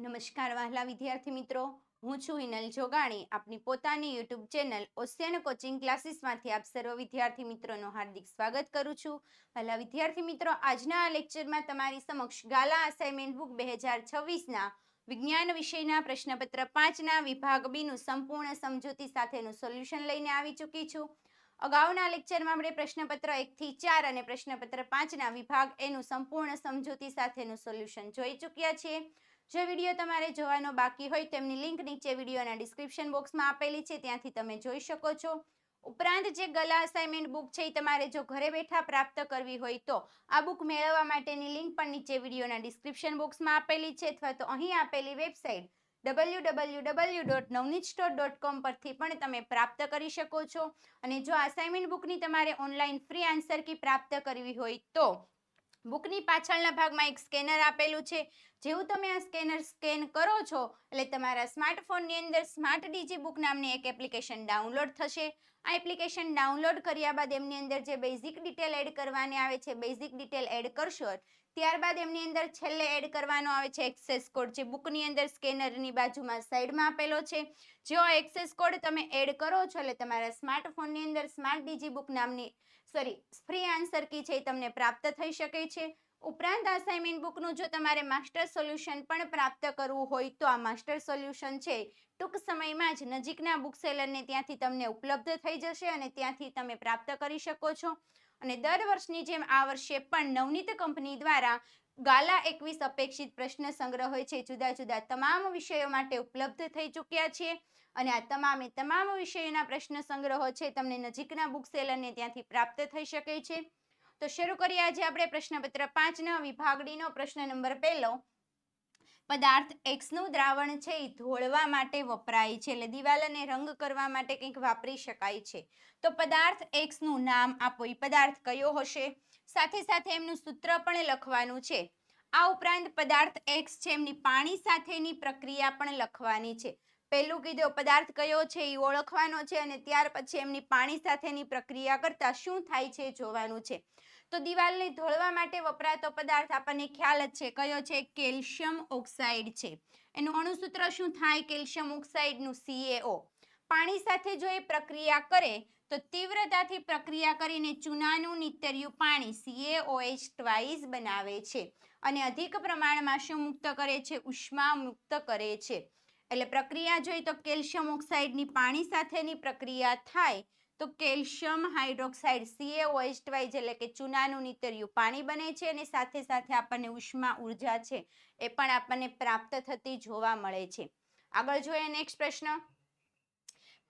નમસ્કાર વહાલા વિદ્યાર્થી મિત્રો. હું છું હિનલ જોગાણી. આપની પોતાની યુટ્યુબ ચેનલ ઓશિયન કોચિંગ ક્લાસીસમાંથી આપ સર્વ વિદ્યાર્થી મિત્રોનું હાર્દિક સ્વાગત કરું છું. વહાલા વિદ્યાર્થી મિત્રો, આજના આ લેક્ચરમાં તમારી સમક્ષ ગાલા અસાઇનમેન્ટ બુક બે હજાર છવ્વીસના વિજ્ઞાન વિષયના પ્રશ્નપત્ર પાંચના વિભાગ બીનું સંપૂર્ણ સમજૂતી સાથેનું સોલ્યુશન લઈને આવી ચૂકી છું. અગાઉના લેક્ચરમાં આપણે પ્રશ્નપત્ર એકથી ચાર અને પ્રશ્નપત્ર પાંચના વિભાગ એનું સંપૂર્ણ સમજૂતી સાથેનું સોલ્યુશન જોઈ ચૂક્યા છીએ. જે વીડિયો તમારે જોવાનો બાકી હોય તેમની લિંક નીચે વિડીયોના ડિસ્ક્રિપ્શન બોક્સમાં આપેલી છે, ત્યાંથી તમે જોઈ શકો છો. ઉપરાંત જે ગલા અસાઇનમેન્ટ બુક છે એ તમારે જો ઘરે બેઠા પ્રાપ્ત કરવી હોય તો આ બુક મેળવવા માટેની લિંક પણ નીચે વિડીયોના ડિસ્ક્રિપ્શન બોક્સમાં આપેલી છે, અથવા તો અહીં આપેલી website W W W dot Navneet store dot com પરથી પણ તમે પ્રાપ્ત કરી શકો છો. અને જો અસાઇનમેન્ટ બુકની તમારે ઓનલાઈન ફ્રી આન્સર કી પ્રાપ્ત કરવી હોય તો બુકની પાછળના ભાગમાં એક સ્કેનર આપેલું છે. જેવું તમે આ સ્કેનર સ્કેન કરો છો, એટલે તમારા સ્માર્ટફોનની અંદર સ્માર્ટ ડીજી બુક નામની એક એપ્લિકેશન ડાઉનલોડ થશે. આ એપ્લિકેશન ડાઉનલોડ કર્યા બાદ એમની અંદર જે બેઝિક ડિટેલ એડ કરવાની આવે છે, બેઝિક ડિટેલ એડ કરશો ત્યારબાદ એમની અંદર છેલ્લે એડ કરવાનો આવે છે એક્સેસ કોડ, જે બુકની અંદર સ્કેનરની બાજુમાં સાઈડમાં આપેલો છે. જો એક્સેસ કોડ તમે એડ કરો છો, એટલે તમારા સ્માર્ટફોનની અંદર સ્માર્ટ ડીજી બુક નામની સોરી ફ્રી આન્સર કી છે એ તમને પ્રાપ્ત થઈ શકે છે. ઉપરાંત અસાઇનમેન્ટ બુકનું જો તમારે માસ્ટર સોલ્યુશન પણ પ્રાપ્ત કરવું હોય તો આ માસ્ટર સોલ્યુશન છે ટૂંક સમયમાં જ નજીકના બુક સેલરને ત્યાંથી તમને ઉપલબ્ધ થઈ જશે અને ત્યાંથી તમે પ્રાપ્ત કરી શકો છો. અને દર વર્ષની જેમ આ વર્ષે પણ નવનીત કંપની દ્વારા ગાલા એકવીસ અપેક્ષિત પ્રશ્ન સંગ્રહ હોય છે. જુદા જુદા તમામ વિષયો માટે ઉપલબ્ધ થઈ ચૂક્યા છે અને આ તમામે તમામ વિષયોના પ્રશ્ન સંગ્રહો છે. તમને નજીકના બુક સેલરને ત્યાંથી પ્રાપ્ત થઈ શકે છે. તો શરૂ કરીએ આજે આપણે પ્રશ્નપત્ર પાંચના વિભાગડીનો પ્રશ્ન નંબર પહેલો. પદાર્થ એક્સનું દ્રાવણ છે એ ધોળવા માટે વપરાય છે એટલે દિવાલને રંગ કરવા માટે કંઈક વાપરી શકાય છે. તો પદાર્થ એક્સનું નામ આપો. એ પદાર્થ કયો હશે? સાથે સાથે એમનું સૂત્ર પણ લખવાનું છે. આ ઉપરાંત પદાર્થ એક્સ છે, એમની પાણી સાથેની પ્રક્રિયા પણ લખવાની છે. પહેલું કીધું પદાર્થ કયો છે એ ઓળખવાનો છે અને ત્યાર પછી એમની પાણી સાથેની પ્રક્રિયા કરતા શું થાય છે જોવાનું છે. તો દિવાલને ધોળવા માટે વપરાતો પદાર્થ આપણને ખ્યાલ જ છે, કયો છે? કેલ્શિયમ ઓક્સાઇડ છે. એનું અણુસૂત્ર શું થાય? કેલ્શિયમ ઓક્સાઇડનું સીએઓ પાણી સાથે જો એ પ્રક્રિયા કરે તો તીવ્રતાથી પ્રક્રિયા કરીને ચૂનાનું નીતર્યું પાણી સીએઓએચ ટ્વાઇસ બનાવે છે અને અધિક પ્રમાણમાં શું મુક્ત કરે છે? ઉષ્મા મુક્ત કરે છે. એટલે પ્રક્રિયા જોઈએ તો કેલ્શિયમ ઓક્સાઇડની પાણી સાથેની પ્રક્રિયા થાય તો કેલ્શિયમ હાઇડ્રોક્સાઇડ સીએઓએચ ટ્વાઇસ એટલે કે ચૂનાનું નીતર્યું પાણી બને છે અને સાથે સાથે આપણને ઉષ્મા ઊર્જા છે એ પણ આપણને પ્રાપ્ત થતી જોવા મળે છે. આગળ જોઈએ નેક્સ્ટ પ્રશ્ન.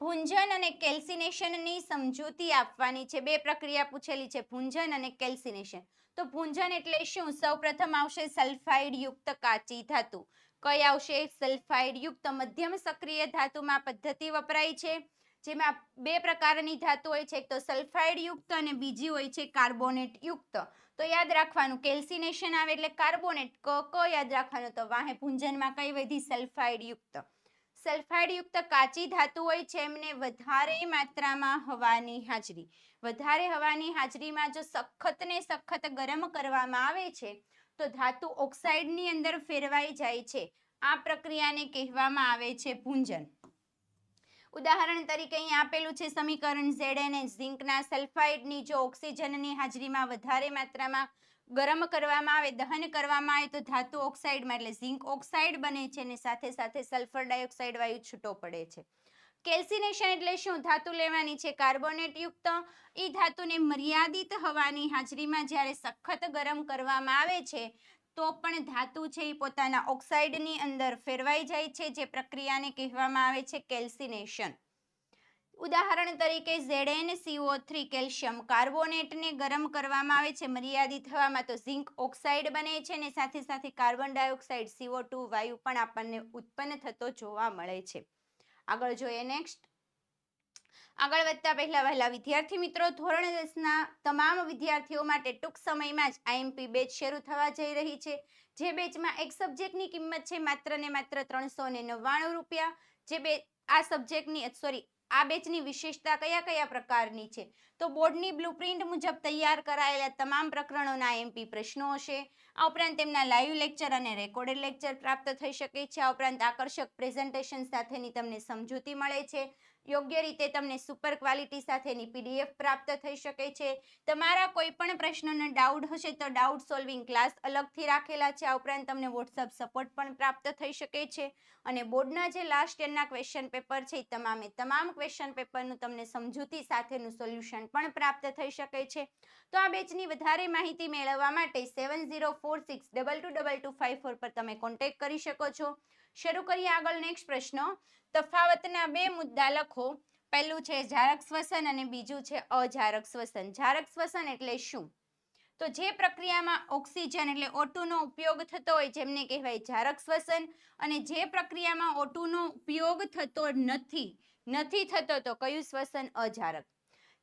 ભૂંજન અને કેલ્સિનેશનની સમજૂતી આપવાની છે. બે પ્રક્રિયા પૂછેલી છે, ભૂંજન અને કેલ્સિનેશન. તો ભૂંજન એટલે શું? સૌપ્રથમ આવશે સલ્ફાઇડ યુક્ત કાચી ધાતુ. કઈ આવશે? સલ્ફાઇડ યુક્ત મધ્યમ સક્રિય ધાતુમાં પદ્ધતિ વપરાય છે. જેમાં બે પ્રકારની ધાતુ હોય છે. એક તો સલ્ફાઇડ યુક્ત અને બીજી હોય છે કાર્બોનેટ યુક્ત. તો યાદ રાખવાનું, કેલ્સિનેશન આવે એટલે કાર્બોનેટ ક ક યાદ રાખવાનું. તો વાહે ભૂંજનમાં કઈ વધી? સલ્ફાઇડ યુક્ત. સલ્ફાઇડ યુક્ત કાચી ધાતુ હોય છે, એમને વધારે માત્રામાં હવાની હાજરી. વધારે હવાની હાજરીમાં જો સખત ને સખત ગરમ કરવામાં આવે છે, તો ધાતુ ઓક્સાઇડની અંદર ફેરવાઈ જાય છે. આ પ્રક્રિયાને કહેવામાં આવે છે ભૂંજન. ઉદાહરણ તરીકે અહીં આપેલું છે, સમીકરણ ઝેડ ઝિંકના સલ્ફાઇડની જો ઓક્સિજનની હાજરીમાં વધારે માત્રામાં ગરમ કરવામાં આવે, દહન કરવામાં આવે, તો ધાતુ ઓક્સાઇડમાં, એટલે ઝિંક ઓક્સાઇડ બને છે અને સાથે સાથે સલ્ફર ડાયોક્સાઇડ વાયુ છૂટો પડે છે. કેલ્સિનેશન એટલે શું? ધાતુ લેવાની છે કાર્બોનેટયુક્ત એ ધાતુને મર્યાદિત હવાની હાજરીમાં જ્યારે સખત ગરમ કરવામાં આવે છે, તો પણ ધાતુ છે એ પોતાના ઓક્સાઇડની અંદર ફેરવાઈ જાય છે, જે પ્રક્રિયાને કહેવામાં આવે છે કેલ્સિનેશન. ઉદાહરણ તરીકે ઝેડએન સીઓ થ્રી કેલ્શિયમ કાર્બોનેટને ગરમ કરવામાં આવે છે, મર્યાદિત હવામાં તો ઝિંક ઓક્સાઇડ બને છે અને સાથે સાથે કાર્બન ડાયોક્સાઇડ સીઓ ટુ વાયુ પણ આપણને ઉત્પન્ન થતો જોવા મળે છે. આગળ જોઈએ નેક્સ્ટ. આગળ વધતા પહેલા વહેલા વિદ્યાર્થી મિત્રો, ધોરણ દસના તમામ વિદ્યાર્થીઓ માટે ટૂંક સમયમાં જ આઈએમપી બેચ શરૂ થવા જઈ રહી છે. જે બેચમાં એક સબ્જેક્ટની કિંમત છે માત્ર ને માત્ર ત્રણસો ને નવ્વાણું રૂપિયા. જે બે, આ સબ્જેક્ટની સોરી આ બેચની વિશેષતા કયા કયા પ્રકારની છે? તો બોર્ડની બ્લુપ્રિન્ટ મુજબ તૈયાર કરાયેલા તમામ પ્રકરણોના એમપી પ્રશ્નો હશે. આ ઉપરાંત તેમના લાઈવ લેક્ચર અને રેકોર્ડેડ લેક્ચર પ્રાપ્ત થઈ શકે છે. આ ઉપરાંત આકર્ષક પ્રેઝન્ટેશન સાથેની તમને સમજૂતી મળે છે. યોગ્ય રીતે તમને સુપર ક્વોલિટી સાથેની પીડીએફ પ્રાપ્ત થઈ શકે છે. તમારા કોઈ પણ પ્રશ્નોનો ડાઉટ હશે તો ડાઉટ સોલ્વિંગ ક્લાસ અલગથી રાખેલા છે. આ ઉપરાંત તમને વોટ્સઅપ સપોર્ટ પણ પ્રાપ્ત થઈ શકે છે. અને બોર્ડના જે લાસ્ટ યરના ક્વેશ્ચન પેપર છે તમામે તમામ ક્વેશ્ચન પેપરનું તમને સમજૂતી સાથેનું સોલ્યુશન પણ પ્રાપ્ત થઈ શકે છે. તો આ બેચની વધારે માહિતી મેળવવા માટે seven zero four six double two double two five four પર તમે કોન્ટેક્ટ કરી શકો છો. શરૂ કરીએ આગળ નેક્સ્ટ પ્રશ્ન. તફાવતના બે મુદ્દા લખો. પહેલું છે જારક શ્વસન અને બીજું છે અજારક શ્વસન. જારક શ્વસન એટલે શું? તો જે પ્રક્રિયામાં ઓક્સિજન એટલે ઓટુનો ઉપયોગ થતો હોય જેમને કહેવાય જારક શ્વસન અને જે પ્રક્રિયામાં ઓટુનો ઉપયોગ થતો નથી નથી થતો, તો કયું શ્વસન? અજારક.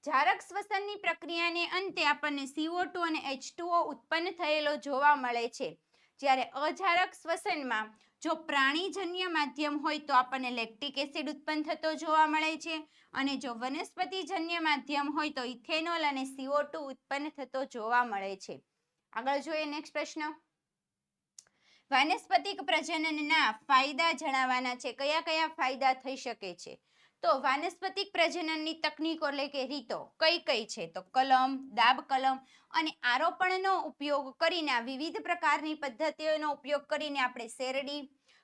જારક શ્વસનની પ્રક્રિયાને અંતે આપણને CO2 અને એચ ઉત્પન્ન થયેલો જોવા મળે છે. જ્યારે અજારક શ્વસનમાં જો પ્રાણીજન્ય માધ્યમ હોય તો આપણને લેક્ટિક એસિડ ઉત્પન્ન થતો જોવા મળે છે અને જો વનસ્પતિજન્ય માધ્યમ હોય તો ઇથેનોલ અને CO2 ઉત્પન્ન થતો જોવા મળે છે. આગળ જોઈએ નેક્સ્ટ પ્રશ્ન. વાનસ્પતિક પ્રજનનના ફાયદા જણાવવાના છે. કયા કયા ફાયદા થઈ શકે છે? તો વાનસ્પતિક પ્રજનનની તકનીકો એટલે કે રીતો કઈ કઈ છે? તો કલમ દાબ કલમ અને આરોપણનો ઉપયોગ કરીને આ વિવિધ પ્રકારની પદ્ધતિઓનો ઉપયોગ કરીને આપણે શેરડી,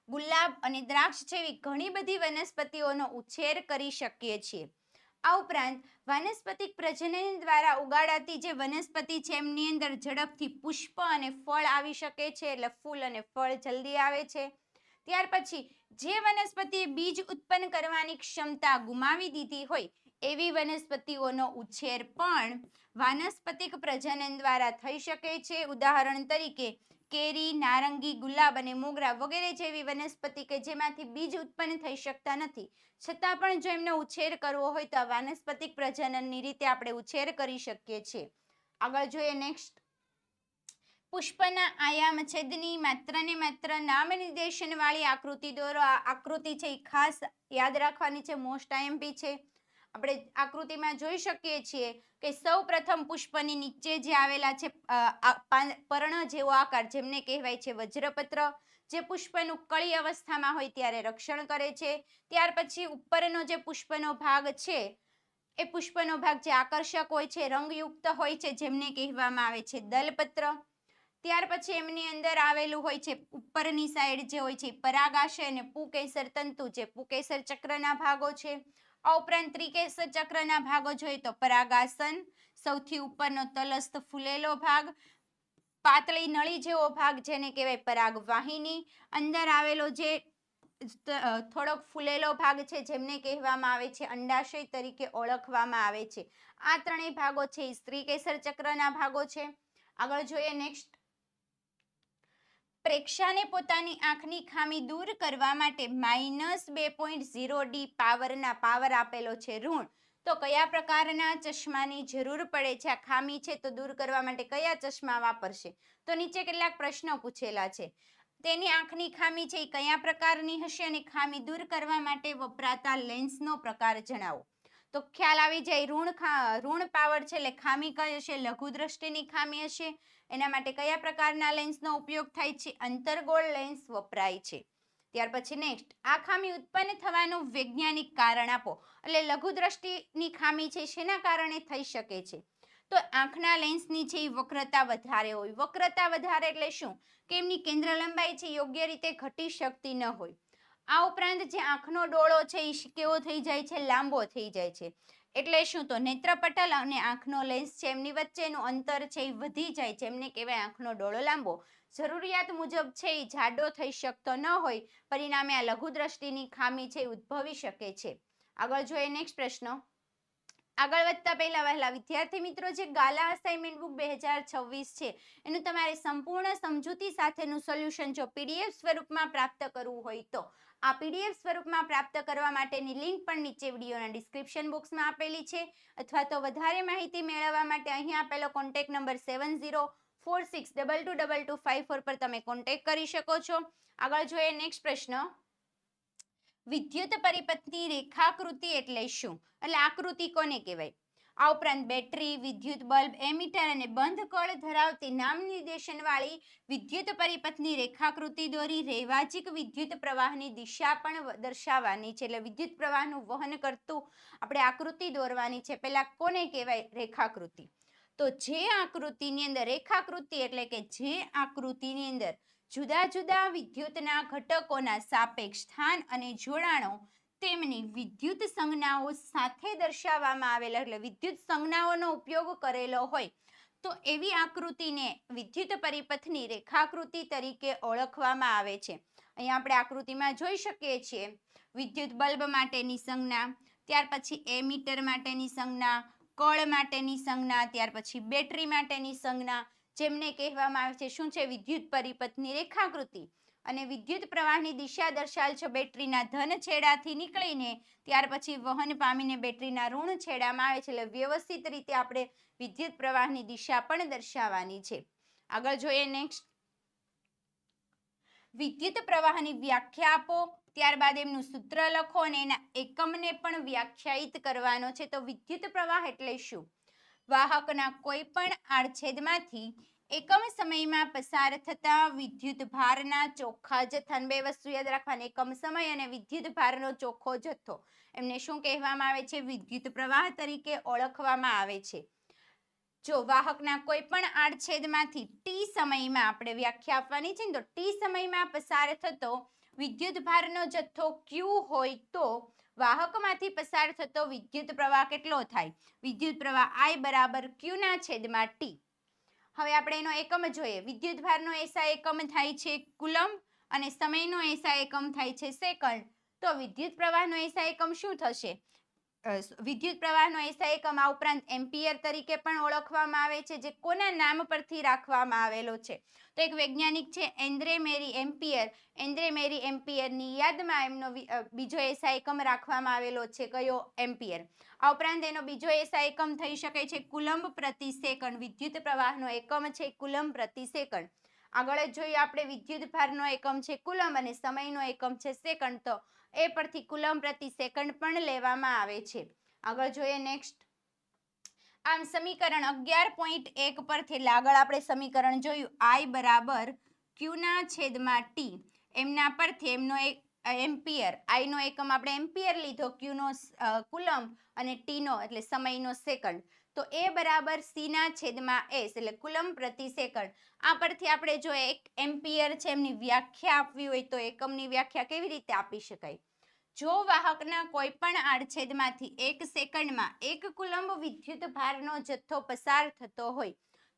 ગુલાબ અને દ્રાક્ષ જેવી ઘણી બધી વનસ્પતિઓનો ઉછેર કરી શકીએ છીએ. આ ઉપરાંત વાનસ્પતિક પ્રજનન દ્વારા ઉગાડાતી જે વનસ્પતિ છે, એમની અંદર ઝડપથી પુષ્પ અને ફળ આવી શકે છે, એટલે ફૂલ અને ફળ જલ્દી આવે છે. ત્યાર પછી જે વનસ્પતિએ બીજ ઉત્પન્ન કરવાની ક્ષમતા ગુમાવી દીધી હોય, એવી વનસ્પતિઓનો ઉછેર પણ વાનસ્પતિક પ્રજનન દ્વારા થઈ શકે છે. ઉદાહરણ તરીકે, કેરી, નારંગી, ગુલાબ અને મોગરા વગેરે જેવી વનસ્પતિ કે જેમાંથી બીજ ઉત્પન્ન થઈ શકતા નથી. છતાં પણ જો એમનો ઉછેર કરવો હોય તો આ વાનસ્પતિક પ્રજનનની રીતે આપણે ઉછેર કરી શકીએ છીએ. આગળ જોઈએ નેક્સ્ટ. પુષ્પના આયામ છેદની માત્ર ને માત્ર નામ નિર્દેશન વાળી આકૃતિ દોરો. આકૃતિ છે એ ખાસ યાદ રાખવાની છે. મોસ્ટ આઈએમપી છે. આપણે આકૃતિમાં જોઈ શકીએ છીએ કે સૌ પ્રથમ પુષ્પની નીચે જે આવેલા છે પર્ણ જેવો આકાર જેમને કહેવાય છે વજ્રપત્ર, જે પુષ્પનું કળી અવસ્થામાં હોય ત્યારે રક્ષણ કરે છે. ત્યાર પછી ઉપરનો જે પુષ્પનો ભાગ છે, એ પુષ્પનો ભાગ જે આકર્ષક હોય છે, રંગયુક્ત હોય છે, જેમને કહેવામાં આવે છે દલપત્ર. ત્યાર પછી એમની અંદર આવેલું હોય છે, ઉપરની સાઈડ જે હોય છે પરાગાશય અને પુકેસર તંતુ જે પુકેસર ચક્રના ભાગો છે. આ ઉપરાંત ત્રિકેસર ચક્રના ભાગો જોઈએ તો પરાગાસન, સૌથી ઉપરનો તલસ્થ ફૂલેલો ભાગ, પાતળી નળી જેવો ભાગ જેને કહેવાય પરાગવાહિની. અંદર આવેલો જે થોડોક ફૂલેલો ભાગ છે જેમને કહેવામાં આવે છે અંડાશય તરીકે ઓળખવામાં આવે છે. આ ત્રણેય ભાગો છે એ સ્ત્રીકેસર ચક્રના ભાગો છે. આગળ જોઈએ નેક્સ્ટ. પ્રેક્ષાને પોતાની આંખની ખામી દૂર કરવા માટે માઇનસ બે પોઈન્ટ ઝીરો ડી પાવરના પાવર આપેલો છે ઋણ. તો કયા પ્રકારના ચશ્માની જરૂર પડે છે? આ ખામી છે તો દૂર કરવા માટે કયા ચશ્મા વાપરશે? તો નીચે કેટલાક પ્રશ્નો પૂછેલા છે. તેની આંખની ખામી છે એ કયા પ્રકારની હશે અને ખામી દૂર કરવા માટે વપરાતા લેન્સનો પ્રકાર જણાવો. તો ખ્યાલ આવી જાય, ઋણ ખા, ઋણ પાવર છે એટલે ખામી કઈ હશે? લઘુ દ્રષ્ટિની ખામી હશે? એના માટે કયા પ્રકારના લેન્સનો ઉપયોગ થાય છે? અંતરગોળ લેન્સ વપરાય છે. ત્યાર પછી નેક્સ્ટ આ ખામી ઉત્પન્ન થવાનું વૈજ્ઞાનિક કારણ આપો. એટલે લઘુ દ્રષ્ટિની ખામી છે, શેના કારણે થઈ શકે છે? તો આંખના લેન્સની છે એ વક્રતા વધારે હોય, વક્રતા વધારે એટલે શું? કે એમની કેન્દ્ર લંબાઈ છે, યોગ્ય રીતે ઘટી શકતી ન હોય. આ ઉપરાંત જે આંખનો ડોળો છે એ કેવો થઈ જાય છે? લાંબો થઈ જાય છે. એટલે શું તો નેત્રપટલ અને આંખનો લેન્સ છે, એમની વચ્ચેનું અંતર છે એ વધી જાય છે. એમને કહેવાય આંખનો ડોળો લાંબો. જરૂરિયાત મુજબ છે એ જાડો થઈ શકતો ન હોય, પરિણામે આ લઘુદ્રષ્ટિની ખામી છે એ ઉદ્ભવી શકે છે. આગળ જોઈએ નેક્સ્ટ પ્રશ્ન. આગળ વધતા પહેલા વહેલા વિદ્યાર્થી મિત્રો, જે ગાલા અસાઇનમેન્ટ બુક બે હજાર છવ્વીસ છે, એનું તમારે સંપૂર્ણ સમજૂતી સાથેનું સોલ્યુશન જો પીડીએફ સ્વરૂપમાં પ્રાપ્ત કરવું હોય તો. આ પીડીએફ સ્વરૂપમાં પ્રાપ્ત કરવા માટેની લિંક પણ નીચે વિડીયોના ડિસ્ક્રિપ્શન બોક્સમાં આપેલી છે. અથવા તો વધારે માહિતી મેળવવા માટે અહીં આપેલો contact number seven zero four six double two double two five four પર તમે કોન્ટેક્ટ કરી શકો છો. આગળ જોઈએ નેક્સ્ટ પ્રશ્ન. વિદ્યુત પરિપથની રેખાકૃતિ એટલે શું? એટલે આકૃતિ કોને કહેવાય? આ ઉપરાંત બેટરી, વિદ્યુત બલ્બ, એમીટર અને બંધ કળ ધરાવતી નામ નિર્દેશનવાળી વિદ્યુત પરિપથની રેખાકૃતિ દોરી રૈવાચિક વિદ્યુત પ્રવાહની દિશા પણ દર્શાવવાની છે. એટલે વિદ્યુત પ્રવાહનું વહન કરતું આપણે આકૃતિ દોરવાની છે. પહેલાં કોને કહેવાય રેખાકૃતિ? તો જે આકૃતિની અંદર, રેખાકૃતિ એટલે કે જે આકૃતિની અંદર જુદા જુદા વિદ્યુતના ઘટકોના સાપેક્ષ સ્થાન અને જોડાણો તેમની વિદ્યુત સંજ્ઞાઓ સાથે દર્શાવવામાં આવેલા, એટલે વિદ્યુત સંજ્ઞાઓનો ઉપયોગ કરેલો હોય, તો એવી આકૃતિને વિદ્યુત પરિપથની રેખાકૃતિ તરીકે ઓળખવામાં આવે છે. અહીંયા આપણે આકૃતિમાં જોઈ શકીએ છીએ વિદ્યુત બલ્બ માટેની સંજ્ઞા, ત્યાર પછી એમીટર માટેની સંજ્ઞા, કળ માટેની સંજ્ઞા, ત્યાર પછી બેટરી માટેની સંજ્ઞા, જેમને કહેવામાં આવે છે. શું છે? વિદ્યુત પરિપથની રેખાકૃતિ. અને વિદ્યુત પ્રવાહની દિશા દર્શાવેલ છે બેટરીના ધન છેડાથી નીકળીને. ત્યાર પછી વહન પામીને બેટરીના ઋણ છેડામાં આવે છે. એટલે વ્યવસ્થિત રીતે આપણે વિદ્યુત પ્રવાહની દિશા પણ દર્શાવવાની છે. આગળ જોઈએ નેક્સ્ટ વિદ્યુત પ્રવાહની વ્યાખ્યા આપો. ત્યારબાદ એમનું સૂત્ર લખો અને એના એકમને પણ વ્યાખ્યાયિત કરવાનો છે. તો વિદ્યુત પ્રવાહ એટલે શું? વાહકના કોઈ પણ આડછેદમાંથી એકમ સમયમાં પસાર થતા વિદ્યુત ભારના ચોખ્ખા જથ્થાને બે વસ્તુ યાદ રાખવાની. એકમ સમય અને વિદ્યુત ભારનો ચોખ્ખો જથ્થો. એમને શું કહેવામાં આવે છે? વિદ્યુત પ્રવાહ તરીકે ઓળખવામાં આવે છે. જો વાહકના કોઈ પણ આડછેદમાંથી ટી સમયમાં આપણે વ્યાખ્યા આપવાની છે તો ટી સમયમાં પસાર થતો વિદ્યુત ભારનો જથ્થો ક્યુ હોય તો વાહકમાંથી પસાર થતો વિદ્યુત પ્રવાહ કેટલો થાય? વિદ્યુત પ્રવાહ આઈ બરાબર ક્યુના છેદમાં ટી હવે આપણે એનો એકમ જોઈએ. વિદ્યુત ભારનો એસા એકમ થાય છે કુલમ અને સમયનો એસા એકમ થાય છે સેકન્ડ. તો વિદ્યુત પ્રવાહનો એસા એકમ શું થશે? વિદ્યુત પ્રવાહનો એસા એકમ આ ઉપરાંત એમ્પિયર તરીકે પણ ઓળખવામાં આવે છે, જે કોના નામ પરથી રાખવામાં આવેલો છે? તો એક વૈજ્ઞાનિક છે એન્દ્રે મેરી એમ્પિયર. એન્દ્રે મેરી એમ્પિયરની યાદમાં એમનો બીજો એસા એકમ રાખવામાં આવેલો છે, કયો? એમ્પિયર. આ ઉપરાંત એનો બીજો એસા એકમ થઈ શકે છે કુલંબ પ્રતિ સેકન્ડ વિદ્યુત પ્રવાહનો એકમ છે કુલંબ પ્રતિ સેકન્ડ આગળ જોઈએ આપણે વિદ્યુત ભારનો એકમ છે કુલંબ અને સમયનો એકમ છે સેકન્ડ તો એ પરથી કુલમ પ્રતિ સેકન્ડ પણ લેવામાં આવે છે. આગળ જોઈએ નેક્સ્ટ. આમ સમીકરણ અગિયાર પોઈન્ટ એક પરથી આગળ આપણે સમીકરણ જોયું. આઈ બરાબર ક્યુના છેદમાં ટી. એમના પરથી એમનો એક, એમ્પિયર. આઈનો એકમ આપણે એમ્પિયર લીધો. ક્યુનો કુલમ અને ટીનો એટલે સમયનો સેકન્ડ. તો એ બરાબર સીના છેદમાં એસ એટલે કુલમ પ્રતિ સેકન્ડ. આ પરથી આપણે જો એક એમ્પિયર છે એમની વ્યાખ્યા આપવી હોય તો એકમની વ્યાખ્યા કેવી રીતે આપી શકાય? જો વાહકના કોઈ પણ આડછેદમાંથી એક સેકન્ડમાં એક કુલંબ વિદ્યુત ભારનો જથ્થો પસાર થતો હોય,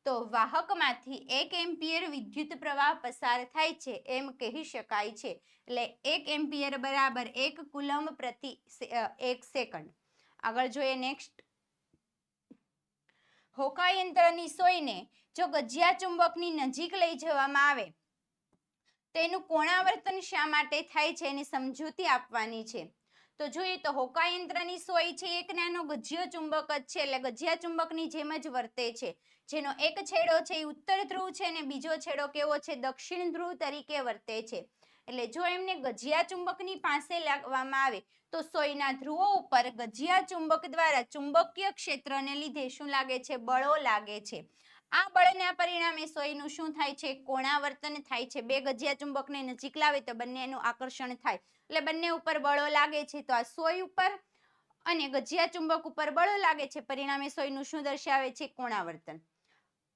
તો વાહકમાંથી એક એમ્પિયર વિદ્યુત પ્રવાહ પસાર થાય છે એમ કહી શકાય છે. એટલે એક એમ્પિયર બરાબર એક કુલંબ પ્રતિ એક સેકન્ડ. આગળ જોઈએ નેક્સ્ટ હોકા યંત્રની સોયને જો ગજિયા ચુંબકની નજીક લઈ જવામાં આવે, તેનું કોણાવર્તન શા માટે થાય છે એની સમજૂતી આપવાની છે. તો જોઈએ તો હોકા યંત્રની સોય છે એક નાનો ગજ્ય ચુંબક જ છે, એટલે ગજિયા ચુંબકની જેમ જ વર્તે છે. જેનો એક છેડો છે એ ઉત્તર ધ્રુવ છે અને બીજો છેડો કેવો છે? દક્ષિણ ધ્રુવ તરીકે વર્તે છે. એટલે જો એમને ગજિયા ચુંબકની પાસે લાવવામાં આવે, તો સોયના ધ્રુવો ઉપર ગજિયા ચુંબક દ્વારા ચુંબકીય ક્ષેત્રને લીધે શું લાગે છે? બળો લાગે છે. આ બળના પરિણામે સોયનું શું થાય છે? કોણાવર્તન થાય છે. બે ગજિયા ચુંબકને નજીક લાવે તો બંનેનું આકર્ષણ થાય. એટલે બંને ઉપર બળો લાગે છે. તો આ સોય ઉપર અને ગજિયા ચુંબક ઉપર બળો લાગે છે. પરિણામે સોયનું શું દર્શાવે છે? કોણાવર્તન.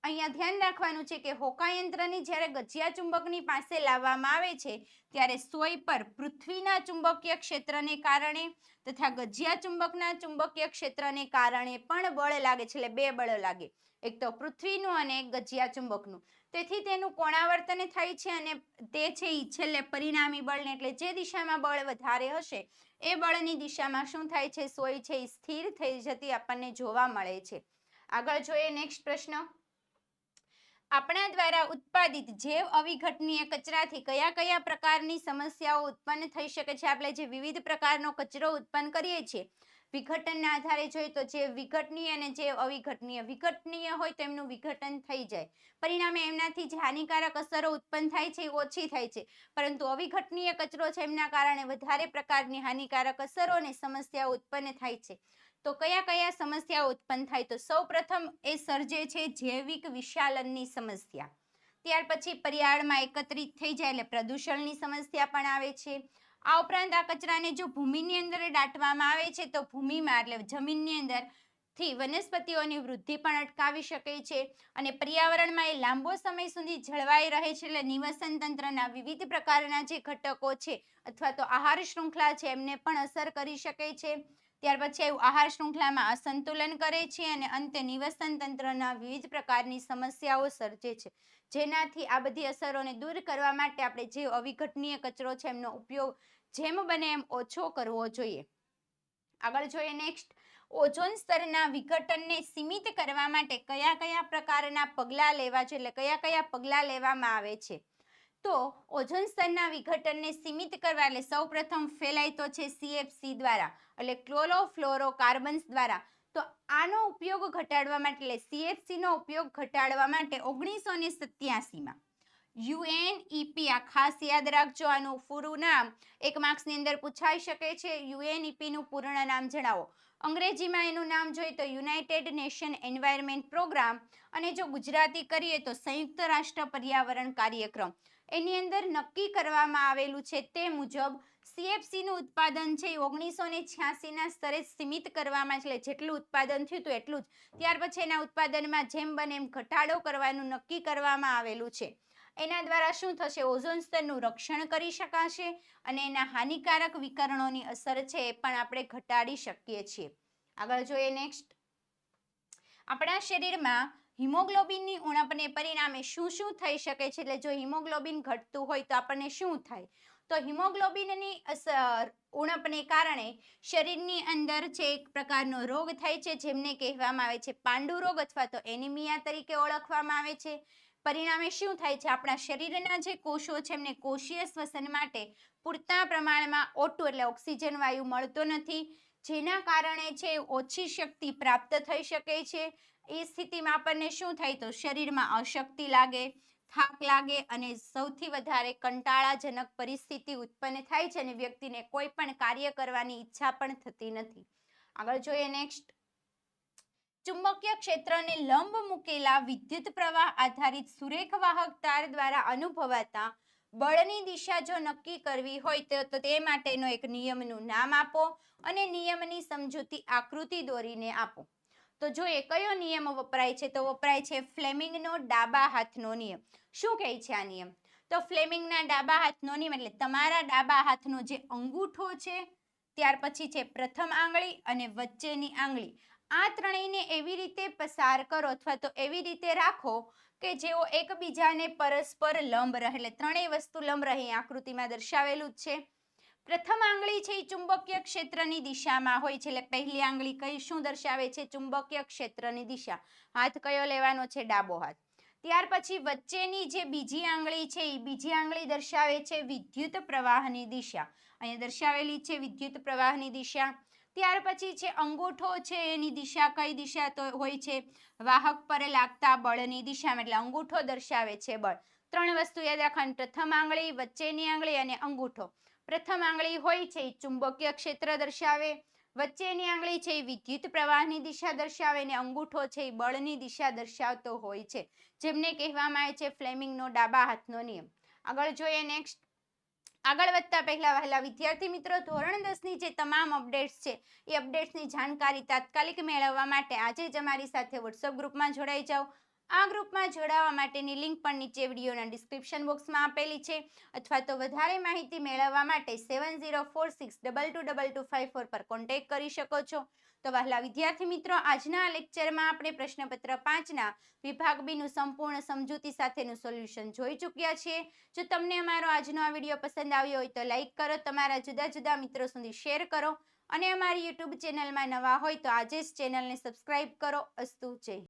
અહીંયા ધ્યાન રાખવાનું છે કે હોકાયંત્રની જ્યારે ગજિયા ચુંબકની પાસે લાવવામાં આવે છે, ત્યારે સોય પર પૃથ્વીના ચુંબકીય ક્ષેત્રને કારણે તથા ગજિયા ચુંબકના ચુંબકીય ક્ષેત્રને કારણે પણ બળ લાગે છે, એટલે બે બળ લાગે. એક તો પૃથ્વીનું અને ગજિયા ચુંબકનું. તેથી તેનું કોણાવર્તન થાય છે અને તે છે છેલ્લે પરિણામી બળને, એટલે જે દિશામાં બળ વધારે હશે, એ બળની દિશામાં શું થાય છે? સોય છે એ સ્થિર થઈ જતી આપણને જોવા મળે છે. આગળ જોઈએ નેક્સ્ટ પ્રશ્ન. આપણા દ્વારા ઉત્પાદિત જૈવ અવિઘટનીય કચરાથી કયા કયા પ્રકારની સમસ્યાઓ ઉત્પન્ન થઈ શકે છે? આપણે જે વિવિધ પ્રકારનો કચરો ઉત્પન્ન કરીએ છીએ, વિઘટનના આધારે જોઈએ તો જે વિઘટનીય અને જે અવિઘટનીય, વિઘટનીય હોય તો એમનું વિઘટન થઈ જાય. પરિણામે એમનાથી જે હાનિકારક અસરો ઉત્પન્ન થાય છે એ ઓછી થાય છે. પરંતુ અવિઘટનીય કચરો છે, એમના કારણે વધારે પ્રકારની હાનિકારક અસરો અને સમસ્યાઓ ઉત્પન્ન થાય છે. તો કયા કયા સમસ્યાઓ ઉત્પન્ન થાય? તો સૌ પ્રથમ એ સર્જે છે જૈવિક વિશાલનની સમસ્યા. ત્યાર પછી પર્યાવરણમાં એકત્રિત થઈ જાય એટલે પ્રદૂષણની સમસ્યા પણ આવે છે. આ ઉપરાંત આ કચરાને જો ભૂમિની અંદર દાટવામાં આવે છે, તો ભૂમિમાં એટલે જમીનની અંદરથી વનસ્પતિઓની વૃદ્ધિ પણ અટકાવી શકે છે અને પર્યાવરણમાં એ લાંબો સમય સુધી જળવાઈ રહે છે એટલે નિવસન તંત્રના વિવિધ પ્રકારના જે ઘટકો છે અથવા તો આહાર શૃંખલા છે એમને પણ અસર કરી શકે છે. ત્યાર પછી એવું આહાર શૃંખલામાં અસંતુલન કરે છે અને અંતે નિવસન તંત્રના વિવિધ પ્રકારની સમસ્યાઓ સર્જે છે. જેનાથી આ બધી અસરોને દૂર કરવા માટે આપણે જે અવિઘટનીય કચરો છે એમનો ઉપયોગ જેમ બને એમ ઓછો કરવો જોઈએ. આગળ જોઈએ નેક્સ્ટ. ઓઝોન સ્તરના વિઘટનને સીમિત કરવા માટે કયા કયા પ્રકારના પગલાં લેવા છે એટલે કયા કયા પગલાં લેવામાં આવે છે? તો ઓઝોન સ્તરના વિઘટનને સીમિત કરવા એટલે સૌપ્રથમ ફેલાય તો છે સીએફસી દ્વારા, એટલે ક્લોરોફ્લોરોકાર્બન્સ દ્વારા. તો આનો ઉપયોગ ઘટાડવા માટે, એટલે સીએફસીનો ઉપયોગ ઘટાડવા માટે ઓગણીસો ને સત્યાસીમાં. યુએનઈપી આ ખાસ યાદ રાખજો, આનું પૂરું નામ એક માર્ક્સની અંદર પૂછાઈ શકે છે. યુએનઈપી નું પૂર્ણ નામ જણાવો. અંગ્રેજીમાં એનું નામ જોઈએ તો યુનાઇટેડ નેશન એન્વાયરમેન્ટ પ્રોગ્રામ અને જો ગુજરાતી કરીએ તો સંયુક્ત રાષ્ટ્ર પર્યાવરણ કાર્યક્રમ. એની અંદર નક્કી કરવામાં આવેલું છે તે મુજબ સીએફસીનું ઉત્પાદન છે એ ઓગણીસો ને છ્યાસીના સ્તરે સીમિત કરવામાં એટલે જેટલું ઉત્પાદન થયું હતું એટલું જ. ત્યાર પછી એના ઉત્પાદનમાં જેમ બને એમ ઘટાડો કરવાનું નક્કી કરવામાં આવેલું છે. એના દ્વારા શું થશે? ઓઝોન સ્તરનું રક્ષણ કરી શકાશે અને એના હાનિકારક વિકરણોની અસર છે એ પણ આપણે ઘટાડી શકીએ છીએ. આગળ જોઈએ નેક્સ્ટ. આપણા શરીરમાં હિમોગ્લોબિનની ઉણપને પરિણામે શું શું થઈ શકે છે? એટલે જો હિમોગ્લોબિન ઘટતું હોય તો આપણને શું થાય? તો હિમોગ્લોબિનની ઉણપને કારણે શરીરની અંદર છે એક પ્રકારનો રોગ થાય છે, જેમને કહેવામાં આવે છે પાંડુ રોગ અથવા તો એનિમિયા તરીકે ઓળખવામાં આવે છે. પરિણામે શું થાય છે? આપણા શરીરના જે કોષો છે, એમને કોષીય શ્વસન માટે પૂરતા પ્રમાણમાં ઓટું એટલે ઓક્સિજન, વાયુ મળતો નથી. જેના કારણે છે, ઓછી શક્તિ પ્રાપ્ત થઈ શકે છે. એ સ્થિતિમાં આપણને શું થાય? તો શરીરમાં અશક્તિ લાગે, થાક લાગે અને સૌથી વધારે કંટાળાજનક પરિસ્થિતિ ઉત્પન્ન થાય છે અને વ્યક્તિને કોઈ પણ કાર્ય કરવાની ઈચ્છા પણ થતી નથી. આગળ જોઈએ નેક્સ્ટ ચુંબકીય ક્ષેત્રને લંબ મૂકેલા વિદ્યુત પ્રવાહ આધારિત સુરેખ વાહક તાર દ્વારા અનુભવાતા બળની દિશા જો નક્કી કરવી હોય તો તે માટેનો એક નિયમનું નામ આપો અને નિયમની સમજૂતી આકૃતિ દોરીને આપો. તો જોઈએ કયો નિયમ વપરાય છે? તો વપરાય છે ફ્લેમિંગનો ડાબા હાથનો નિયમ. શું કહે છે આ નિયમ? તો ફ્લેમિંગના ડાબા હાથનો નિયમ એટલે તમારા ડાબા હાથનો જે અંગૂઠો છે, ત્યાર પછી છે પ્રથમ આંગળી અને વચ્ચેની આંગળી. આ ત્રણેયને એવી રીતે પસાર કરો અથવા તો એવી રીતે રાખો કે જેઓ એકબીજાને પરસ્પર લંબ રહે. એટલે ત્રણેય વસ્તુ લંબ રહે. આકૃતિમાં દર્શાવેલું જ છે. પ્રથમ આંગળી છે એ ચુંબકીય ક્ષેત્રની દિશામાં હોય છે, એટલે પહેલી આંગળી કઈ શું દર્શાવે છે? ચુંબકીય ક્ષેત્રની દિશા. હાથ કયો લેવાનો છે? ડાબો હાથ. ત્યાર પછી વચ્ચેની જે બીજી આંગળી છે એ બીજી આંગળી દર્શાવે છે વિદ્યુત પ્રવાહની દિશા. અહીંયા દર્શાવેલી છે વિદ્યુત પ્રવાહની દિશા. ત્યાર પછી છે અંગૂઠો છે, એની દિશા કઈ દિશા તો હોય છે? વાહક પર લાગતા બળની દિશામાં, એટલે અંગૂઠો દર્શાવે છે બળ. ત્રણ વસ્તુ યાદ રાખવાની. પ્રથમ આંગળી, વચ્ચેની આંગળી અને અંગૂઠો. પ્રથમ આંગળી હોય છે ચુંબકીય ક્ષેત્ર દર્શાવે. વચ્ચેની આંગળી છે એ વિદ્યુત પ્રવાહની દિશા દર્શાવે અને અંગૂઠો છે એ બળની દિશા દર્શાવતો હોય છે. જેમને કહેવામાં આવે છે ફ્લેમિંગનો ડાબા હાથનો નિયમ. આગળ જોઈએ નેક્સ્ટ. આગળ વધતા પહેલા વહેલા વિદ્યાર્થી મિત્રો, ધોરણ દસની જે તમામ અપડેટ્સ છે એ અપડેટ્સની જાણકારી તાત્કાલિક મેળવવા માટે આજે જ અમારી સાથે વોટ્સઅપ ગ્રુપમાં જોડાઈ જાઓ. આ ગ્રુપમાં જોડાવા માટેની લિંક પણ નીચે વિડીયોના ડિસ્ક્રિપ્શન બોક્સમાં આપેલી છે. અથવા તો વધારે માહિતી મેળવવા માટે seven zero four six double two double two five four પર કોન્ટેક્ટ કરી શકો છો. તો વહેલા વિદ્યાર્થી મિત્રો, આજના લેક્ચરમાં આપણે પ્રશ્નપત્ર પાંચના વિભાગ બીનું સંપૂર્ણ સમજૂતી સાથેનું સોલ્યુશન જોઈ ચૂક્યા છીએ. જો તમને અમારો આજનો આ વીડિયો પસંદ આવ્યો હોય તો લાઇક કરો, તમારા જુદા જુદા મિત્રો સુધી શેર કરો અને અમારી યુટ્યુબ ચેનલમાં નવા હોય તો આજે જ ચેનલને સબસ્ક્રાઈબ કરો. અસ્તુ, જય